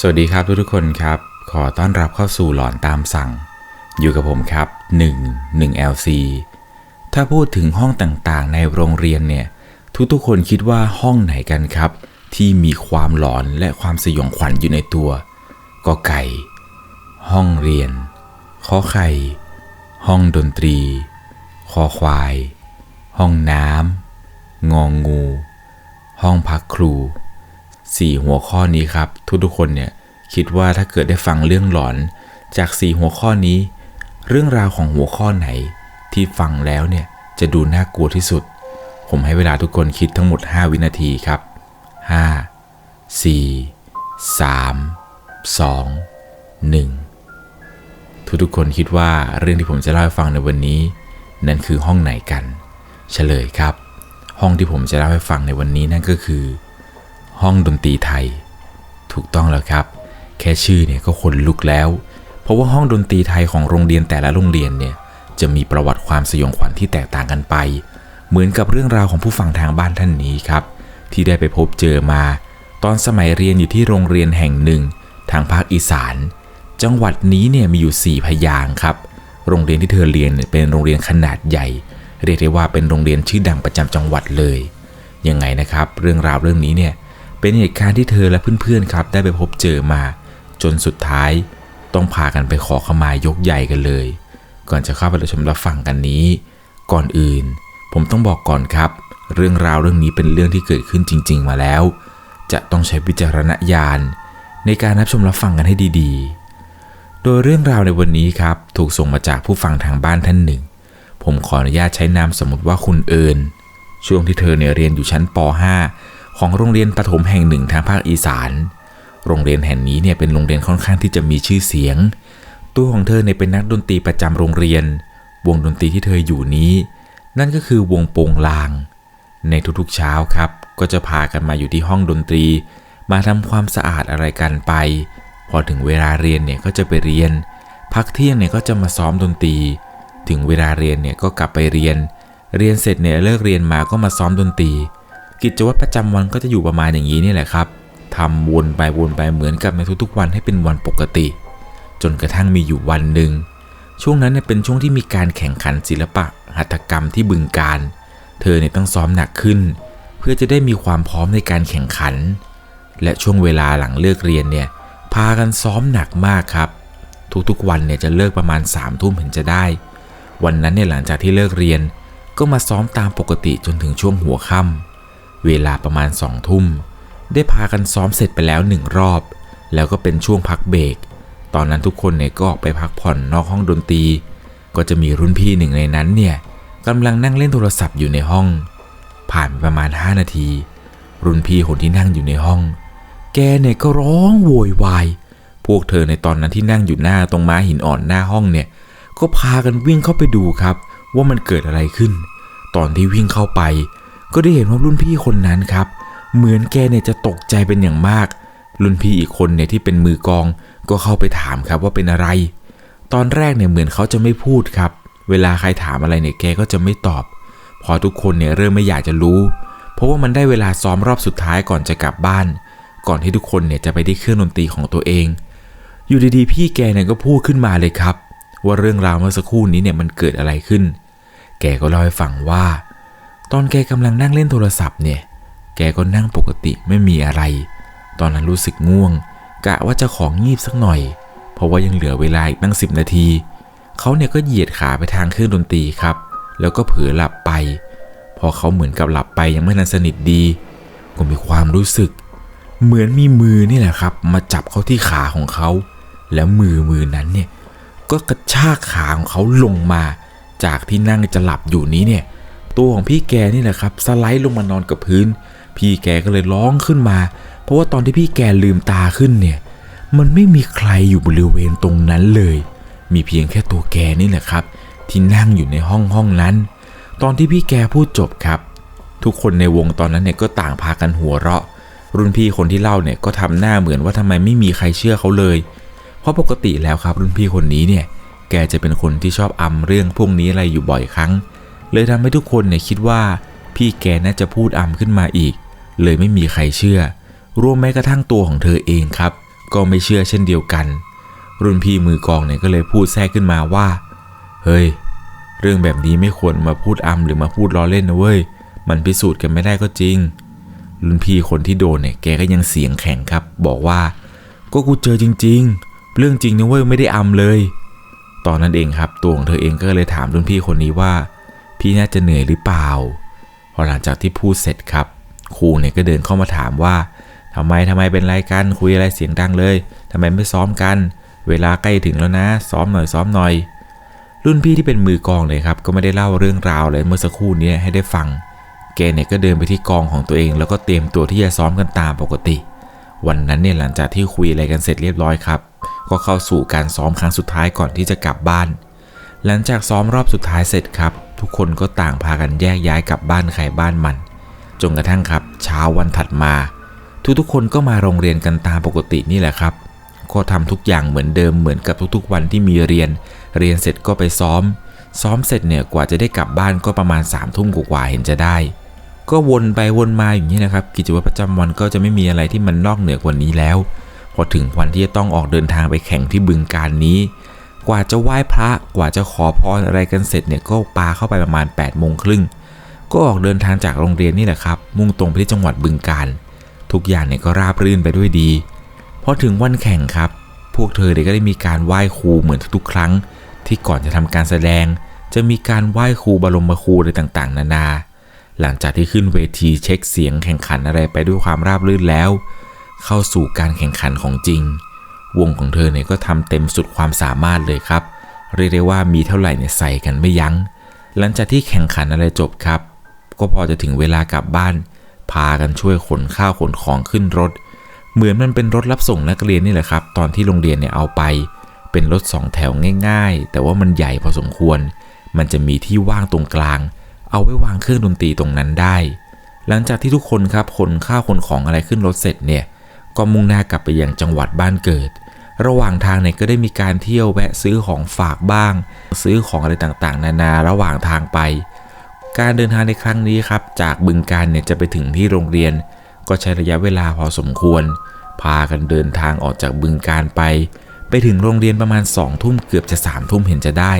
สวัสดีครับทุกทุกคนครับ ขอต้อนรับเข้าสู่หลอนตามสั่ง อยู่กับผมครับ 1 1 LC ถ้าพูดถึงห้องต่างๆ ในโรงเรียนเนี่ย ทุกๆคนคิดว่าห้องไหนกันครับ ที่มีความหลอนและความสยองขวัญอยู่ในตัวก็ไก่ ห้องเรียนขอไข่ ห้องดนตรี คอควาย ห้องน้ำงองงู ห้องพักครู สี่หัวข้อนี้ครับ ทุกๆคนเนี่ยคิดว่าถ้าเกิดได้ฟังเรื่องหลอนจากสี่หัวข้อนี้ เรื่องราวของหัวข้อไหนที่ฟังแล้วเนี่ยจะดูน่ากลัวที่สุด ผมให้เวลาทุกคนคิดทั้งหมด 5 วินาทีครับ 5 4 3 2 1ทุกๆคนคิดว่าเรื่องที่ผมจะเล่าให้ฟังในวันนี้ นั่นคือห้องไหนกัน เฉลยครับ ห้องที่ผมจะเล่าให้ฟังในวันนี้นั่นก็คือ ห้องดนตรีไทย ถูกต้องแล้วครับ แค่ชื่อเนี่ยก็ขนลุกแล้ว เพราะว่าห้องดนตรีไทยของโรงเรียนแต่ละโรงเรียนเนี่ยจะมีประวัติความสยองขวัญที่แตกต่างกันไป เหมือนกับเรื่องราวของผู้ฟังทางบ้านท่านนี้ครับ ที่ได้ไปพบเจอมา ตอนสมัยเรียนอยู่ที่โรงเรียนแห่งหนึ่ง ทางภาคอีสาน จังหวัดนี้เนี่ยมีอยู่ 4 พยางครับ โรงเรียนที่เธอเรียนเนี่ยเป็นโรงเรียนขนาดใหญ่ เรียกได้ว่าเป็นโรงเรียนชื่อดังประจำจังหวัดเลย ยังไงนะครับ เรื่องราวเรื่องนี้เนี่ย เป็นเหตุการณ์ที่เธอและเพื่อนๆครับ ได้ไปพบเจอมา จนสุดท้ายต้องพากันไปขอขมายกใหญ่กันเลย ก่อนจะเข้าไปรับชมรับฟังกันนี้ ก่อนอื่น ผมต้องบอกก่อนครับ เรื่องราวเรื่องนี้เป็นเรื่องที่เกิดขึ้นจริง ๆ มาแล้ว จะต้องใช้วิจารณญาณ ในการรับชมรับฟังกันให้ดีๆ โดยเรื่องราวในวันนี้ครับ ถูกส่งมาจากผู้ฟังทางบ้านท่านหนึ่ง ผมขออนุญาตใช้นามสมมติว่าคุณเอิญช่วงที่เธอเนี่ยเรียนอยู่ชั้นป .5 ของโรงเรียนประถมแห่งหนึ่งทางภาคอีสาน โรงเรียนแห่งนี้เนี่ยเป็นโรงเรียนค่อนข้างที่จะมีชื่อเสียง ตัวของเธอเนี่ยเป็นนักดนตรีประจำโรงเรียน วงดนตรีที่เธออยู่นี้ นั่นก็คือวงโปงลาง ในทุกๆเช้าครับ ก็จะพากันมาอยู่ที่ห้องดนตรี มาทำความสะอาดอะไรกันไป พอถึงเวลาเรียนเนี่ยก็จะไปเรียน พักเที่ยงเนี่ยก็จะมาซ้อมดนตรี ถึงเวลาเรียนเนี่ยก็กลับไปเรียน เรียนเสร็จเนี่ยเลิกเรียนมาก็มาซ้อมดนตรี กิจวัตรประจำวันก็จะอยู่ประมาณอย่างนี้นี่แหละครับทำวนไปวนไปเหมือนกับในทุกๆวันให้เป็นวันปกติ จนกระทั่งมีอยู่วันหนึ่งช่วงนั้นเนี่ยเป็นช่วงที่มีการแข่งขันศิลปะหัตถกรรมที่บึงการ เธอเนี่ยต้องซ้อมหนักขึ้น เพื่อจะได้มีความพร้อมในการแข่งขัน และช่วงเวลาหลังเลิกเรียนเนี่ยพากันซ้อมหนักมากครับ ทุกๆวันเนี่ยจะเลิกประมาณ3ามทุ่มถึงจะได้ วันนั้นเนี่ยหลังจากที่เลิกเรียน ก็มาซ้อมตามปกติจนถึงช่วงหัวค่ำ เวลาประมาณสองทุ่ม ได้พากันซ้อมเสร็จไปแล้วหนึ่งรอบ แล้วก็เป็นช่วงพักเบรก ตอนนั้นทุกคนเนี่ยก็ออกไปพักผ่อนนอกห้องดนตรี ก็จะมีรุ่นพี่หนึ่งในนั้นเนี่ยกำลังนั่งเล่นโทรศัพท์อยู่ในห้อง ผ่านไปประมาณ 5 นาที รุ่นพี่คนที่นั่งอยู่ในห้อง แกเนี่ยก็ร้องโวยวาย พวกเธอในตอนนั้นที่นั่งอยู่หน้าตรงม้าหินอ่อนหน้าห้องเนี่ย ก็พากันวิ่งเข้าไปดูครับ ว่ามันเกิดอะไรขึ้น ตอนที่วิ่งเข้าไป ก็ได้เห็นว่ารุ่นพี่คนนั้นครับ เหมือนแกเนี่ยจะตกใจเป็นอย่างมาก รุ่นพี่อีกคนเนี่ยที่เป็นมือกอง ก็เข้าไปถามครับว่าเป็นอะไร ตอนแรกเนี่ยเหมือนเขาจะไม่พูดครับ เวลาใครถามอะไรเนี่ยแกก็จะไม่ตอบ พอทุกคนเนี่ยเริ่มไม่อยากจะรู้ เพราะว่ามันได้เวลาซ้อมรอบสุดท้ายก่อนจะกลับบ้าน ก่อนที่ทุกคนเนี่ยจะไปที่เครื่องดนตรีของตัวเอง อยู่ดีๆ พี่แกเนี่ยก็พูดขึ้นมาเลยครับ ว่าเรื่องราวเมื่อสักครู่นี้เนี่ยมันเกิดอะไรขึ้น แกก็เล่าให้ฟังว่า ตอนแกกำลังนั่งเล่นโทรศัพท์เนี่ย แกก็นั่งปกติไม่มีอะไร ตอนนั้นรู้สึกง่วง กะว่าจะของงีบสักหน่อย เพราะว่ายังเหลือเวลาอีกตั้งสิบนาที เขาเนี่ยก็เหยียดขาไปทางเครื่องดนตรีครับ แล้วก็เผลอหลับไป พอเขาเหมือนกับหลับไปยังไม่ทันสนิทดี ก็มีความรู้สึก เหมือนมีมือนี่แหละครับ มาจับเขาที่ขาของเขา แล้วมือมือนั้นเนี่ยก็กระชากขาของเขาลงมา จากที่นั่งจะหลับอยู่นี้เนี่ย ตัวของพี่แกนี่แหละครับสไลด์ลงมานอนกับพื้น พี่แกก็เลยร้องขึ้นมา เพราะว่าตอนที่พี่แกลืมตาขึ้นเนี่ย มันไม่มีใครอยู่บริเวณตรงนั้นเลย มีเพียงแค่ตัวแกนี่แหละครับ ที่นั่งอยู่ในห้องห้องนั้น ตอนที่พี่แกพูดจบครับ ทุกคนในวงตอนนั้นเนี่ยก็ต่างพากันหัวเราะ รุ่นพี่คนที่เล่าเนี่ยก็ทำหน้าเหมือนว่าทำไมไม่มีใครเชื่อเขาเลย เพราะปกติแล้วครับรุ่นพี่คนนี้เนี่ยแกจะเป็นคนที่ชอบอำเรื่องพวกนี้อะไรอยู่บ่อยครั้ง เลยทำให้ทุกคนเนี่ยคิดว่า พี่แกน่าจะพูดอำขึ้นมาอีก เลยไม่มีใครเชื่อ รวมแม้กระทั่งตัวของเธอเองครับ ก็ไม่เชื่อเช่นเดียวกัน รุ่นพี่มือกองเนี่ยก็เลยพูดแทรกขึ้นมาว่า เฮ้ย เรื่องแบบนี้ไม่ควรมาพูดอำหรือมาพูดล้อเล่นนะเว้ย มันพิสูจน์กันไม่ได้ก็จริง รุ่นพี่คนที่โดนเนี่ยแกก็ยังเสียงแข็งครับ บอกว่า ก็กูเจอจริง ๆ เรื่องจริงนะเว้ยไม่ได้อำเลย ตอนนั้นเองครับตัวของเธอเองก็เลยถามรุ่นพี่คนนี้ว่า พี่น่าจะเหนื่อยหรือเปล่า พอหลังจากที่พูดเสร็จครับ ครูเนี่ยก็เดินเข้ามาถามว่าทำไมทำไมเป็นไรกันคุยอะไรเสียงดังเลยทำไมไม่ซ้อมกัน เวลาใกล้ถึงแล้วนะ ซ้อมหน่อยซ้อมหน่อย รุ่นพี่ที่เป็นมือกองเลยครับ ก็ไม่ได้เล่าเรื่องราวเลยเมื่อสักครู่นี้ให้ได้ฟัง แกเนี่ยก็เดินไปที่กองของตัวเอง แล้วก็เตรียมตัวที่จะซ้อมกันตามปกติ วันนั้นเนี่ยหลังจากที่คุยอะไรกันเสร็จเรียบร้อยครับ ก็เข้าสู่การซ้อมครั้งสุดท้ายก่อนที่จะกลับบ้าน หลังจากซ้อมรอบสุดท้ายเสร็จครับ ทุกคนก็ต่างพากันแยกย้ายกลับบ้านใครบ้านมัน จนกระทั่งครับ เช้าวันถัดมา ทุกๆคนก็มาโรงเรียนกันตามปกตินี่แหละครับ ก็ทำทุกอย่างเหมือนเดิมเหมือนกับทุกๆ วันที่มีเรียน เรียนเสร็จก็ไปซ้อม ซ้อมเสร็จเนี่ยกว่าจะได้กลับบ้านก็ประมาณ3ามทุ่มกว่าเห็นจะได้ ก็วนไปวนมาอย่างนี้นะครับ กิจวัตรประจำวันก็จะไม่มีอะไรที่มันนอกเหนือกว่านี้แล้ว พอถึงวันที่จะต้องออกเดินทางไปแข่งที่บึงการนี้ กว่าจะไหว้พระกว่าจะขอพรอะไรกันเสร็จเนี่ยก็ปาเข้าไปประมาณ8ปดโมงครึ่งก็ออกเดินทางจากโรงเรียนนี่แหละครับ มุ่งตรงไปที่จังหวัดบึงการ ทุกอย่างเนี่ยก็ราบรื่นไปด้วยดีพอถึงวันแข่งครับ พวกเธอเนี่ยก็ได้มีการไหว้ครูเหมือนทุกๆครั้ง ที่ก่อนจะทำการแสดง จะมีการไหว้ครูบรมครูอะไรต่างๆ นานา หลังจากที่ขึ้นเวทีเช็คเสียงแข่งขันอะไรไปด้วยความราบรื่นแล้ว เข้าสู่การแข่งขันของจริง วงของเธอเนี่ยก็ทำเต็มสุดความสามารถเลยครับ เรียกได้ว่ามีเท่าไหร่เนี่ยใส่กันไม่ยัง้ง หลังจากที่แข่งขันอะไรจบครับ ก็พอจะถึงเวลากลับบ้าน พากันช่วยขนข้าวขนของขึ้นรถ เหมือนมันเป็นรถรับส่งนักเรียนนี่แหละครับ ตอนที่โรงเรียนเนี่ยเอาไป เป็นรถสองแถวง่าย ๆ แต่ว่ามันใหญ่พอสมควร มันจะมีที่ว่างตรงกลาง เอาไว้วางเครื่องดนตรีตรงนั้นได้ หลังจากที่ทุกคนครับขนข้าวขนของอะไรขึ้นรถเสร็จเนี่ย ก็มุ่งหน้ากลับไปยังจังหวัดบ้านเกิด ระหว่างทางเนี่ยก็ได้มีการเที่ยวแวะซื้อของฝากบ้าง ซื้อของอะไรต่างๆ นานาระหว่างทางไป การเดินทางในครั้งนี้ครับ จากบึงการเนี่ยจะไปถึงที่โรงเรียน ก็ใช้ระยะเวลาพอสมควร พากันเดินทางออกจากบึงการไป ไปถึงโรงเรียนประมาณ2องทุ่มเกือบจะ3ามทุ่มเห็นจะได้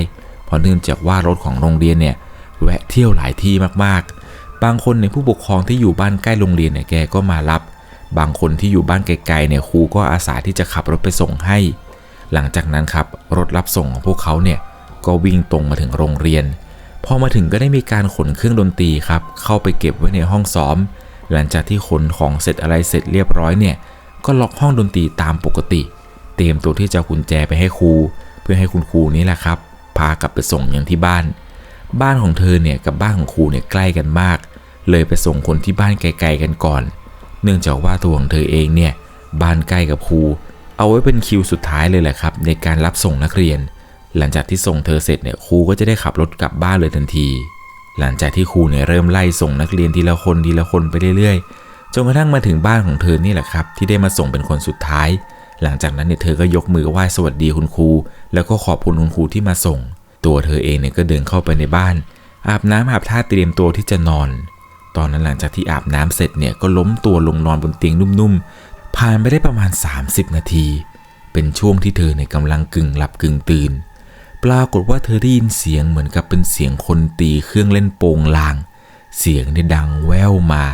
เพราะเนื่องจากว่ารถของโรงเรียนเนี่ยแวะเที่ยวหลายที่มากๆ บางคนในยผู้ปกครองที่อยู่บ้านใกล้โรงเรียนเนี่ยแกก็มารับ บางคนที่อยู่บ้านไกลๆเนี่ยครูก็อาสาที่จะขับรถไปส่งให้ หลังจากนั้นครับรถรับส่งของพวกเขาเนี่ยก็วิ่งตรงมาถึงโรงเรียน พอมาถึงก็ได้มีการขนเครื่องดนตรีครับเข้าไปเก็บไว้ในห้องซ้อม หลังจากที่ขนของเสร็จอะไรเสร็จเรียบร้อยเนี่ยก็ล็อกห้องดนตรีตามปกติ เตรียมตัวที่จะกุญแจไปให้ครู เพื่อให้คุณครูนี่แหละครับ พากลับไปส่งยังที่บ้าน บ้านของเธอเนี่ยกับบ้านของครูเนี่ยใกล้กันมาก เลยไปส่งคนที่บ้านไกลๆกันก่อน เนื่องจากว่าตัวของเธอเองเนี่ยบ้านใกล้กับครู เอาไว้เป็นคิวสุดท้ายเลยแหละครับ ในการรับส่งนักเรียน หลังจากที่ส่งเธอเสร็จเนี่ยครูก็จะได้ขับรถกลับบ้านเลยทันที หลังจากที่ครูเนี่ยเริ่มไล่ส่งนักเรียนทีละคนทีละคนไปเรื่อยๆจนกระทั่งมาถึงบ้านของเธอนี่แหละครับ ที่ได้มาส่งเป็นคนสุดท้าย หลังจากนั้นเนี่ยเธอก็ยกมือไหว้สวัสดีคุณครู แล้วก็ขอบคุณคุณครูที่มาส่ง ตัวเธอเองเนี่ยก็เดินเข้าไปในบ้าน อาบน้ำอาบท่าเตรียมตัวที่จะนอน ตอนนั้นหลังจากที่อาบน้ำเสร็จเนี่ยก็ล้มตัวลงนอนบนเตียงนุ่มๆ ผ่านไปได้ประมาณ 30 นาที เป็นช่วงที่เธอในยกำลังกึ่งหลับกึ่งตื่น ปรากฏว่าเธอได้ยินเสียงเหมือนกับเป็นเสียงคนตีเครื่องเล่นโปงลาง เสียงเนี่ยดังแว่วมา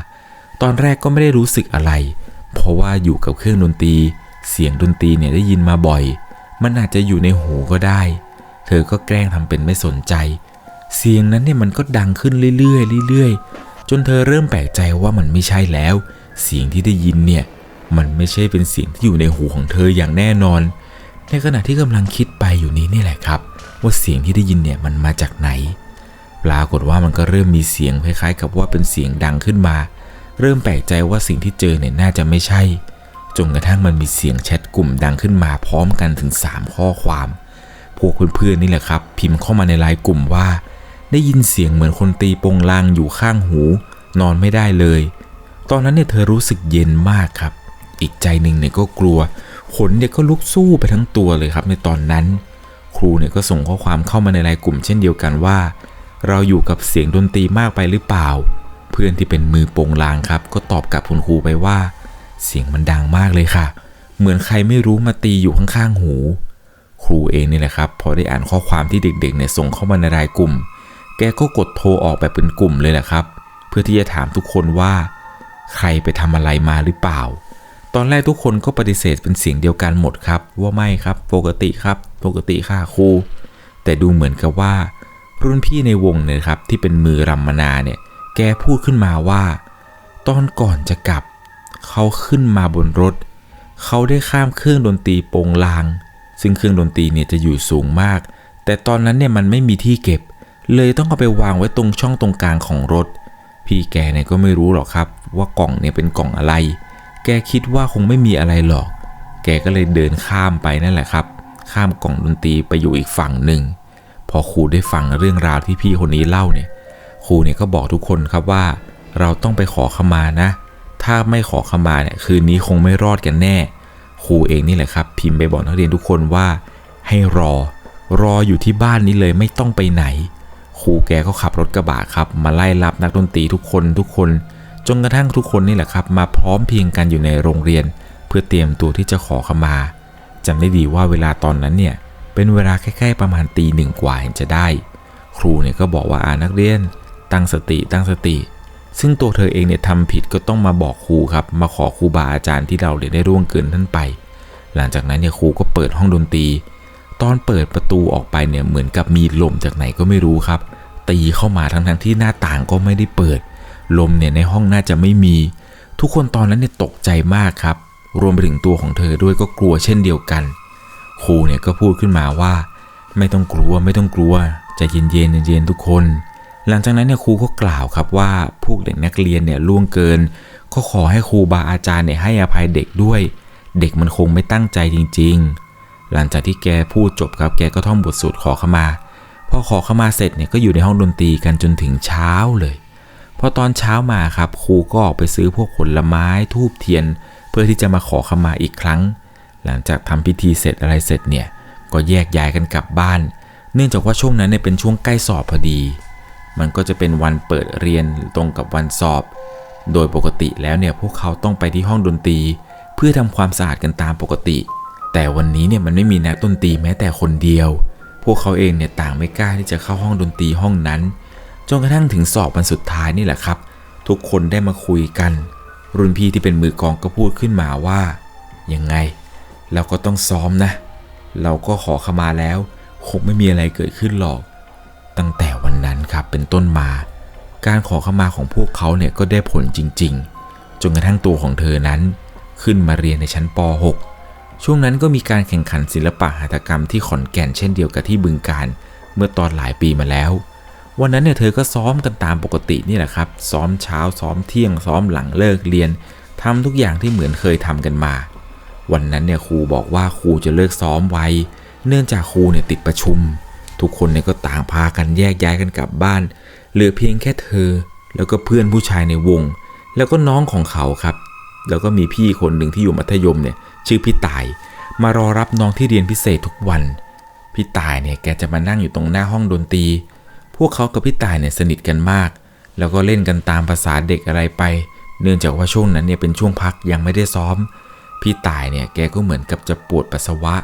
ตอนแรกก็ไม่ได้รู้สึกอะไร เพราะว่าอยู่กับเครื่องดนตรี เสียงดนตรีเนี่ยได้ยินมาบ่อย มันอาจจะอยู่ในหูก็ได้ เธอก็แกล้งทำเป็นไม่สนใจ เสียงนั้นเนี่ยมันก็ดังขึ้นเรื่อยๆเรื่อยๆ จนเธอเริ่มแปลกใจว่ามันไม่ใช่แล้ว เสียงที่ได้ยินเนี่ย มันไม่ใช่เป็นเสียงที่อยู่ในหูของเธออย่างแน่นอน ในขณะที่กำลังคิดไปอยู่นี้นี่แหละครับ ว่าเสียงที่ได้ยินเนี่ยมันมาจากไหน ปรากฏว่ามันก็เริ่มมีเสียงคล้ายๆ กับว่าเป็นเสียงดังขึ้นมา เริ่มแปลกใจว่าสิ่งที่เจอเนี่ยน่าจะไม่ใช่จนกระทั่งมันมีเสียงแชทกลุ่มดังขึ้นมาพร้อมกันถึง 3 ข้อความ พวกเพื่อนๆนี่แหละครับ พิมพ์เข้ามาในไลน์กลุ่มว่า ได้ยินเสียงเหมือนคนตีปงลางอยู่ข้างหู นอนไม่ได้เลย ตอนนั้นเนี่ยเธอรู้สึกเย็นมากครับ อีกใจหนึ่งเนี่ยก็กลัว ขนเนี่ยก็ลุกสู้ไปทั้งตัวเลยครับ ในตอนนั้น ครูเนี่ยก็ส่งข้อความเข้ามาในไลน์กลุ่มเช่นเดียวกันว่า เราอยู่กับเสียงดนตรีมากไปหรือเปล่า เพื่อนที่เป็นมือโปงลางครับ ก็ตอบกับคุณครูไปว่า เสียงมันดังมากเลยค่ะ เหมือนใครไม่รู้มาตีอยู่ข้างๆหู ครูเองนี่แหละครับพอได้อ่านข้อความที่เด็กๆเนี่ยส่งเข้ามาในรายกลุ่ม แกก็กดโทรออกแบบเป็นกลุ่มเลยแหละครับ เพื่อที่จะถามทุกคนว่า ใครไปทำอะไรมาหรือเปล่า ตอนแรกทุกคนก็ปฏิเสธเป็นเสียงเดียวกันหมดครับ ว่าไม่ครับปกติครับ ปกติค่ะครูแต่ดูเหมือนกับว่า รุ่นพี่ในวงเนี่ยครับที่เป็นมือรำมนาเนี่ย แกพูดขึ้นมาว่า ตอนก่อนจะกลับ เขาขึ้นมาบนรถ เขาได้ข้ามเครื่องดนตรีโปงลาง ซึ่งเครื่องดนตรีเนี่ยจะอยู่สูงมาก แต่ตอนนั้นเนี่ยมันไม่มีที่เก็บ เลยต้องเอาไปวางไว้ตรงช่องตรงกลางของรถ พี่แกเนี่ยก็ไม่รู้หรอกครับ ว่ากล่องเนี่ยเป็นกล่องอะไร แกคิดว่าคงไม่มีอะไรหรอก แกก็เลยเดินข้ามไปนั่นแหละครับ ข้ามกล่องดนตรีไปอยู่อีกฝั่งหนึ่ง พอครูได้ฟังเรื่องราวที่พี่คนนี้เล่าเนี่ย ครูเนี่ยก็บอกทุกคนครับว่า เราต้องไปขอขมานะ ถ้าไม่ขอขมาเนี่ยคืนนี้คงไม่รอดกันแน่ ครูเองนี่แหละครับ พิมพ์ไปบอกนักเรียนทุกคนว่า ให้รอ รออยู่ที่บ้านนี้เลยไม่ต้องไปไหน ครูแกก็ขับรถกระบะครับ มาไล่รับนักดนตรีทุกคนทุกคน จนกระทั่งทุกคนนี่แหละครับ มาพร้อมเพียงกันอยู่ในโรงเรียน เพื่อเตรียมตัวที่จะขอขมาจำได้ดีว่าเวลาตอนนั้นเนี่ยเป็นเวลาใกล้ๆประมาณตีหนึ่งกว่าเห็นจะได้ ครูเนี่ยก็บอกว่าอานักเรียน ตั้งสติตั้งสติ ซึ่งตัวเธอเองเนี่ยทำผิดก็ต้องมาบอกครูครับมาขอครูบาอาจารย์ที่เราเนี่ยได้ร่วงเกินท่านไป หลังจากนั้นเนี่ยครูก็เปิดห้องดนตรี ตอนเปิดประตูออกไปเนี่ยเหมือนกับมีลมจากไหนก็ไม่รู้ครับ ตีเข้ามาทั้งทั้งๆที่หน้าต่างก็ไม่ได้เปิด ลมเนี่ยในห้องน่าจะไม่มี ทุกคนตอนนั้นเนี่ยตกใจมากครับ รวมไปถึงตัวของเธอด้วยก็กลัวเช่นเดียวกัน ครูเนี่ยก็พูดขึ้นมาว่า ไม่ต้องกลัวไม่ต้องกลัวใจเย็นๆเย็นๆทุกคน หลังจากนั้นเนี่ยครูก็กล่าวครับว่าพวกเด็กนักเรียนเนี่ยล่วงเกิน ก็ขอให้ครูบาอาจารย์เนี่ยให้อภัยเด็กด้วย เด็กมันคงไม่ตั้งใจจริง ๆ หลังจากที่แกพูดจบครับ แกก็ท่องบทสวดขอขมา พอขอขมาเสร็จเนี่ยก็อยู่ในห้องดนตรีกันจนถึงเช้าเลย พอตอนเช้ามาครับครูก็ออกไปซื้อพวกผลไม้ทูบเทียน เพื่อที่จะมาขอขมาอีกครั้ง หลังจากทำพิธีเสร็จอะไรเสร็จเนี่ยก็แยกย้ายกันกลับบ้าน เนื่องจากว่าช่วงนั้นเนี่ยเป็นช่วงใกล้สอบพอดี มันก็จะเป็นวันเปิดเรียนตรงกับวันสอบ โดยปกติแล้วเนี่ยพวกเขาต้องไปที่ห้องดนตรี เพื่อทำความสะอาดกันตามปกติ แต่วันนี้เนี่ยมันไม่มีนักดนตรีแม้แต่คนเดียว พวกเขาเองเนี่ยต่างไม่กล้าที่จะเข้าห้องดนตรีห้องนั้น จนกระทั่งถึงสอบวันสุดท้ายนี่แหละครับ ทุกคนได้มาคุยกัน รุ่นพี่ที่เป็นมือกองก็พูดขึ้นมาว่า ยังไง เราก็ต้องซ้อมนะ เราก็ขอขมาแล้วคงไม่มีอะไรเกิดขึ้นหรอก ตั้งแต่วันนั้นครับเป็นต้นมา การขอขมาของพวกเขาเนี่ยก็ได้ผลจริง ๆ จนกระทั่งตัวของเธอนั้น ขึ้นมาเรียนในชั้นป .6 ช่วงนั้นก็มีการแข่งขันศิลปะหัตถกรรมที่ขอนแก่นเช่นเดียวกับที่บึงการ เมื่อตอนหลายปีมาแล้ว วันนั้นเนี่ยเธอก็ซ้อมกันตามปกตินี่แหละครับ ซ้อมเช้าซ้อมเที่ยง ซ้อมหลังเลิกเรียนทำทุกอย่างที่เหมือนเคยทำกันมา วันนั้นเนี่ยครูบอกว่าครูจะเลิกซ้อมไวเนื่องจากครูเนี่ยติดประชุม ทุกคนเนี่ยก็ต่างพากันแยกย้ายกันกลับบ้าน เหลือเพียงแค่เธอ แล้วก็เพื่อนผู้ชายในวง แล้วก็น้องของเขาครับ แล้วก็มีพี่คนหนึ่งที่อยู่มัธยมเนี่ย ชื่อพี่ตาย มารอรับน้องที่เรียนพิเศษทุกวัน พี่ตายเนี่ยแกจะมานั่งอยู่ตรงหน้าห้องดนตรี พวกเขากับพี่ตายเนี่ยสนิทกันมาก แล้วก็เล่นกันตามภาษาเด็กอะไรไป เนื่องจากว่าช่วงนั้นเนี่ยเป็นช่วงพักยังไม่ได้ซ้อม พี่ตายเนี่ยแกก็เหมือนกับจะปวดปัสสาวะ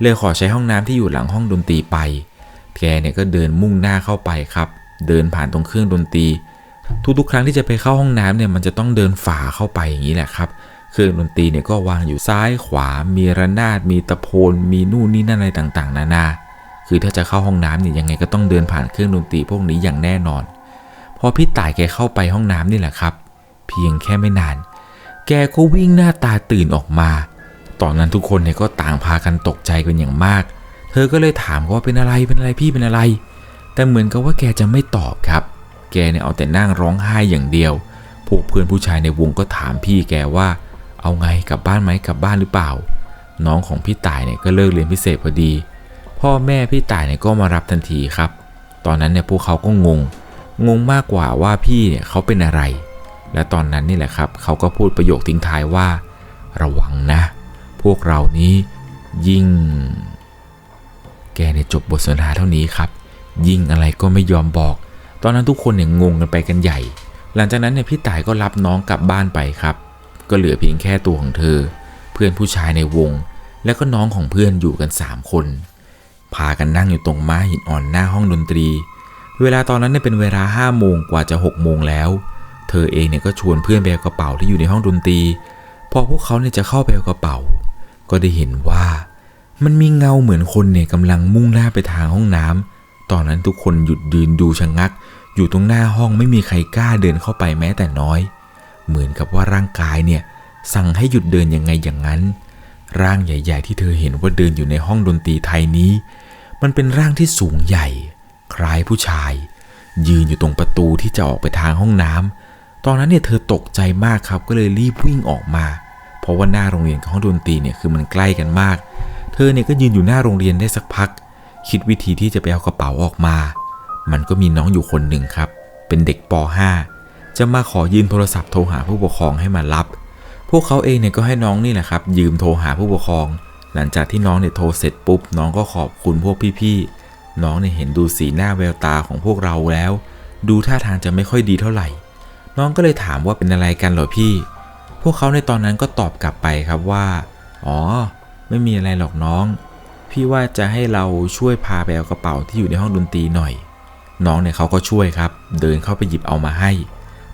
เลยขอใช้ห้องน้ำที่อยู่หลังห้องดนตรีไป แกเนี่ยก็เดินมุ่งหน้าเข้าไปครับ เดินผ่านตรงเครื่องดนตรีทุกๆ ครั้งที่จะไปเข้าห้องน้ำเนี่ยมันจะต้องเดินฝ่าเข้าไปอย่างนี้แหละครับ เครื่องดนตรีเนี่ยก็วางอยู่ซ้ายขวา มีระนาด มีตะโพน มีนู่นนี่นั่นอะไรต่างๆ นานา คือถ้าจะเข้าห้องน้ำเนี่ยยังไงก็ต้องเดินผ่านเครื่องดนตรีพวกนี้อย่างแน่นอน พอพี่ต่ายแกเข้าไปห้องน้ำนี่แหละครับ เพียงแค่ไม่นาน แกก็วิ่งหน้าตาตื่นออกมา ตอนนั้นทุกคนเนี่ยก็ต่างพากันตกใจกันอย่างมาก เธอก็เลยถามว่าเป็นอะไร เป็นอะไรพี่เป็นอะไร แต่เหมือนกับว่าแกจะไม่ตอบครับ แกเนี่ยเอาแต่นั่งร้องไห้อย่างเดียว พวกเพื่อนผู้ชายในวงก็ถามพี่แกว่า เอาไงกลับบ้านไหมกลับบ้านหรือเปล่า น้องของพี่ต่ายเนี่ยก็เลิกเรียนพิเศษพอดี พ่อแม่พี่ต่ายเนี่ยก็มารับทันทีครับ ตอนนั้นเนี่ยพวกเขาก็งง งงมากกว่าว่าพี่เนี่ยเขาเป็นอะไร และตอนนั้นนี่แหละครับเขาก็พูดประโยคทิ้งท้ายว่า ระวังนะ พวกเรานี้ยิ่ง แกเนี่ยจบบทสนทนาเท่านี้ครับ ยิ่งอะไรก็ไม่ยอมบอก ตอนนั้นทุกคนเนี่ยงงกันไปกันใหญ่ หลังจากนั้นเนี่ยพี่ต่ายก็รับน้องกลับบ้านไปครับ ก็เหลือเพียงแค่ตัวของเธอ เพื่อนผู้ชายในวง แล้วก็น้องของเพื่อนอยู่กัน 3 คน พากันนั่งอยู่ตรงม้าหินอ่อนหน้าห้องดนตรี เวลาตอนนั้นเนี่ยเป็นเวลา5้าโมงกว่าจะ6กโมงแล้ว เธอเองเนี่ยก็ชวนเพื่อนไปเอากระเป๋าที่อยู่ในห้องดนตรี พอพวกเขาเนี่ยจะเข้าไปเอากระเป๋า ก็ได้เห็นว่า มันมีเงาเหมือนคนเนี่ยกำลังมุ่งหน้าไปทางห้องน้ำตอนนั้นทุกคนหยุดยืนดูชะงงัก อยู่ตรงหน้าห้องไม่มีใครกล้าเดินเข้าไปแม้แต่น้อย เหมือนกับว่าร่างกายเนี่ยสั่งให้หยุดเดินยังไงอย่างนั้น ร่างใหญ่ๆ ที่เธอเห็นว่าเดินอยู่ในห้องดนตรีไทยนี้ มันเป็นร่างที่สูงใหญ่ คล้ายผู้ชาย ยืนอยู่ตรงประตูที่จะออกไปทางห้องน้ำตอนนั้นเนี่ยเธอตกใจมากครับก็เลยรีบวิ่งออกมา เพราะว่าหน้าโรงเรียนกับห้องดนตรีเนี่ยคือมันใกล้กันมาก เธอเนี่ยก็ยืนอยู่หน้าโรงเรียนได้สักพัก คิดวิธีที่จะไปเอากระเป๋าออกมา มันก็มีน้องอยู่คนหนึ่งครับ เป็นเด็กป .5 จะมาขอยืมโทรศัพท์โทรหาผู้ปกครองให้มารับ พวกเขาเองเนี่ยก็ให้น้องนี่แหละครับ ยืมโทรหาผู้ปกครอง หลังจากที่น้องเนี่ยโทรเสร็จปุ๊บ น้องก็ขอบคุณพวกพี่ๆ น้องเนี่ยเห็นดูสีหน้าแววตาของพวกเราแล้ว ดูท่าทางจะไม่ค่อยดีเท่าไหร่ น้องก็เลยถามว่าเป็นอะไรกันเหรอพี่ พวกเขาในตอนนั้นก็ตอบกลับไปครับว่า อ๋อ ไม่มีอะไรหรอกน้อง พี่ว่าจะให้เราช่วยพาไปเอากระเป๋าที่อยู่ในห้องดนตรีหน่อย น้องเนี่ยเขาก็ช่วยครับ เดินเข้าไปหยิบเอามาให้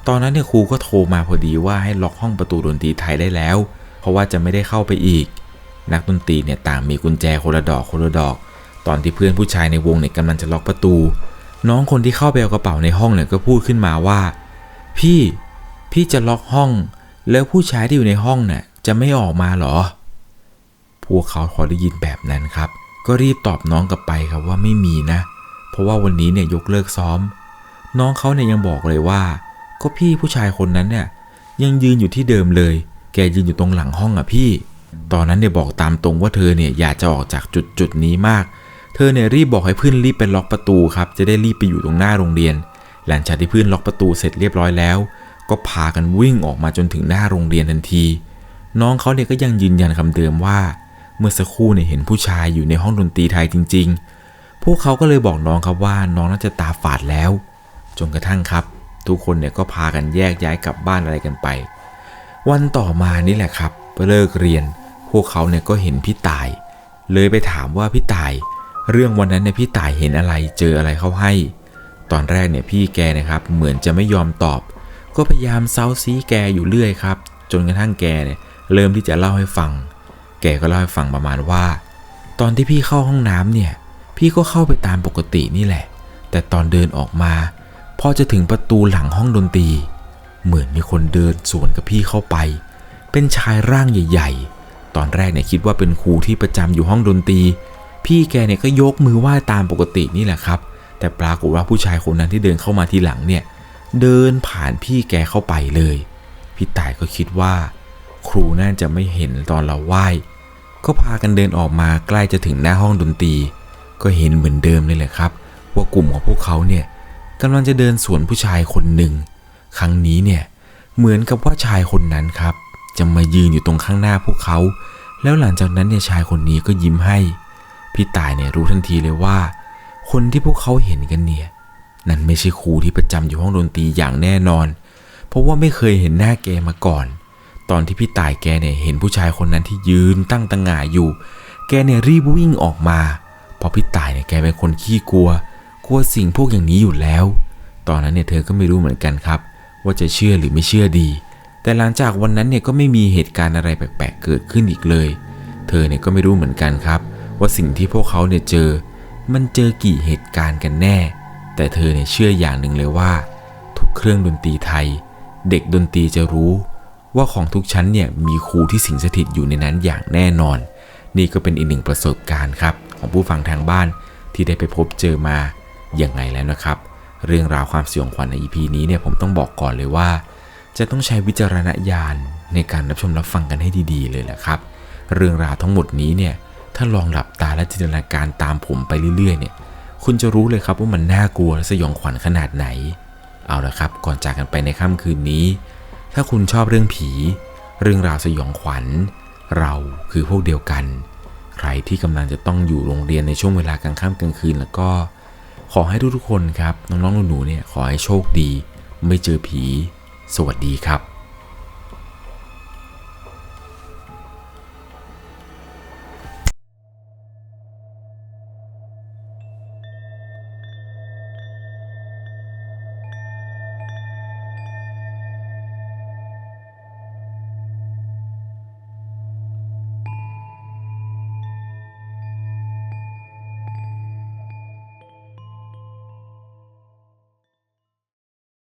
ตอนนั้นเนี่ยครูก็โทรมาพอดีว่าให้ล็อกห้องประตูดนตรีไทยได้แล้ว เพราะว่าจะไม่ได้เข้าไปอีก นักดนตรีเนี่ยต่างมีกุญแจคนละดอกคนละดอก ตอนที่เพื่อนผู้ชายในวงเนี่ยกำลังจะล็อกประตู น้องคนที่เข้าไปเอากระเป๋าในห้องเนี่ยก็พูดขึ้นมาว่า พี่พี่จะล็อกห้อง แล้วผู้ชายที่อยู่ในห้องเนี่ยจะไม่ออกมาหรอ พวกเขาพอได้ยินแบบนั้นครับ ก็รีบตอบน้องกลับไปครับว่าไม่มีนะ เพราะว่าวันนี้เนี่ยยกเลิกซ้อม น้องเขาเนี่ยยังบอกเลยว่า ก็พี่ผู้ชายคนนั้นเนี่ยยังยืนอยู่ที่เดิมเลย แกยืนอยู่ตรงหลังห้องอะพี่ ตอนนั้นเนี่ยบอกตามตรงว่าเธอเนี่ยอยากจะออกจากจุดจุดนี้มาก เธอเนี่ยรีบบอกให้เพื่อนรีบไปล็อกประตูครับ จะได้รีบไปอยู่ตรงหน้าโรงเรียน หลังจากที่เพื่อนล็อกประตูเสร็จเรียบร้อยแล้ว ก็พากันวิ่งออกมาจนถึงหน้าโรงเรียนทันที น้องเขาเนี่ยก็ยังยืนยันคำเดิมว่า เมื่อสักครู่เนี่ยเห็นผู้ชายอยู่ในห้องดนตรีไทยจริง ๆ พวกเขาก็เลยบอกน้องครับว่าน้องน่าจะตาฝาดแล้ว จนกระทั่งครับ ทุกคนเนี่ยก็พากันแยกย้ายกลับบ้านอะไรกันไป วันต่อมานี่แหละครับเลิกเรียน พวกเขาเนี่ยก็เห็นพี่ตาย เลยไปถามว่าพี่ตาย เรื่องวันนั้นเนี่ยพี่ตายเห็นอะไรเจออะไรเข้าให้ ตอนแรกเนี่ยพี่แกนะครับเหมือนจะไม่ยอมตอบ ก็พยายามเซาซีแกอยู่เรื่อยครับ จนกระทั่งแกเนี่ยเริ่มที่จะเล่าให้ฟัง แกก็เล่าให้ฟังประมาณว่า ตอนที่พี่เข้าห้องน้ำเนี่ย พี่ก็เข้าไปตามปกตินี่แหละ แต่ตอนเดินออกมา อจะถึงประตูหลังห้องดนตรี เหมือนมีคนเดินสวนกับพี่เข้าไป เป็นชายร่างใหญ่ ๆ ตอนแรกเนี่ยคิดว่าเป็นครูที่ประจำอยู่ห้องดนตรี พี่แกเนี่ยก็ยกมือไหว้ตามปกตินี่แหละครับ แต่ปรากฏว่าผู้ชายคนนั้นที่เดินเข้ามาทีหลังเนี่ยเดินผ่านพี่แกเข้าไปเลย พี่ต่ายก็คิดว่า ครูน่าจะไม่เห็นตอนเราไหว้ ก็พากันเดินออกมาใกล้จะถึงหน้าห้องดนตรี ก็เห็นเหมือนเดิมเลยแหละครับ ว่ากลุ่มของพวกเขาเนี่ย กำลังจะเดินสวนผู้ชายคนหนึ่ง ครั้งนี้เนี่ยเหมือนกับว่าชายคนนั้นครับ จะมายืนอยู่ตรงข้างหน้าพวกเขา แล้วหลังจากนั้นเนี่ยชายคนนี้ก็ยิ้มให้ พี่ตายเนี่ยรู้ทันทีเลยว่า คนที่พวกเขาเห็นกันเนี่ยนั่นไม่ใช่ครูที่ประจำอยู่ห้องดนตรีอย่างแน่นอน เพราะว่าไม่เคยเห็นหน้าแกมาก่อน ตอนที่พี่ตายแกเนี่ยเห็นผู้ชายคนนั้นที่ยืนตั้งตะหง่ายอยู่ แกเนี่ยรีบวิ่งออกมา เพราะพี่ตายเนี่ยแกเป็นคนขี้กลัว กลัวสิ่งพวกอย่างนี้อยู่แล้ว ตอนนั้นเนี่ยเธอก็ไม่รู้เหมือนกันครับ ว่าจะเชื่อหรือไม่เชื่อดี แต่หลังจากวันนั้นเนี่ยก็ไม่มีเหตุการณ์อะไรแปลกๆเกิดขึ้นอีกเลย เธอเนี่ยก็ไม่รู้เหมือนกันครับ ว่าสิ่งที่พวกเขาเนี่ยเจอ มันเจอกี่เหตุการณ์กันแน่ แต่เธอเนี่ยเชื่ออย่างหนึ่งเลยว่า ทุกเครื่องดนตรีไทย เด็กดนตรีจะรู้ ว่าของทุกชั้นเนี่ยมีครูที่สิงสถิตอยู่ในนั้นอย่างแน่นอน นี่ก็เป็นอีกหนึ่งประสบการณ์ครับของผู้ฟังทางบ้านที่ได้ไปพบเจอมา ย่างไงแล้วนะครับ เรื่องราวความสยองขวัญใน EP นี้เนี่ยผมต้องบอกก่อนเลยว่า จะต้องใช้วิจารณญาณในการรับชมรับฟังกันให้ดีๆ เลยแหละครับ เรื่องราวทั้งหมดนี้เนี่ยถ้าลองหลับตาและจินตนาการตามผมไปเรื่อยๆ เนี่ย คุณจะรู้เลยครับว่ามันน่ากลัวและสยองขวัญขนาดไหน เอาละครับ ก่อนจากกันไปในค่ำคืนนี้ ถ้าคุณชอบเรื่องผี เรื่องราวสยองขวัญ เราคือพวกเดียวกัน ใครที่กำลังจะต้องอยู่โรงเรียนในช่วงเวลากลางค่ำกลางคืนแล้วก็ ขอให้ทุกๆคนครับน้องๆหนูๆเนี่ยขอให้โชคดี ไม่เจอผี สวัสดีครับ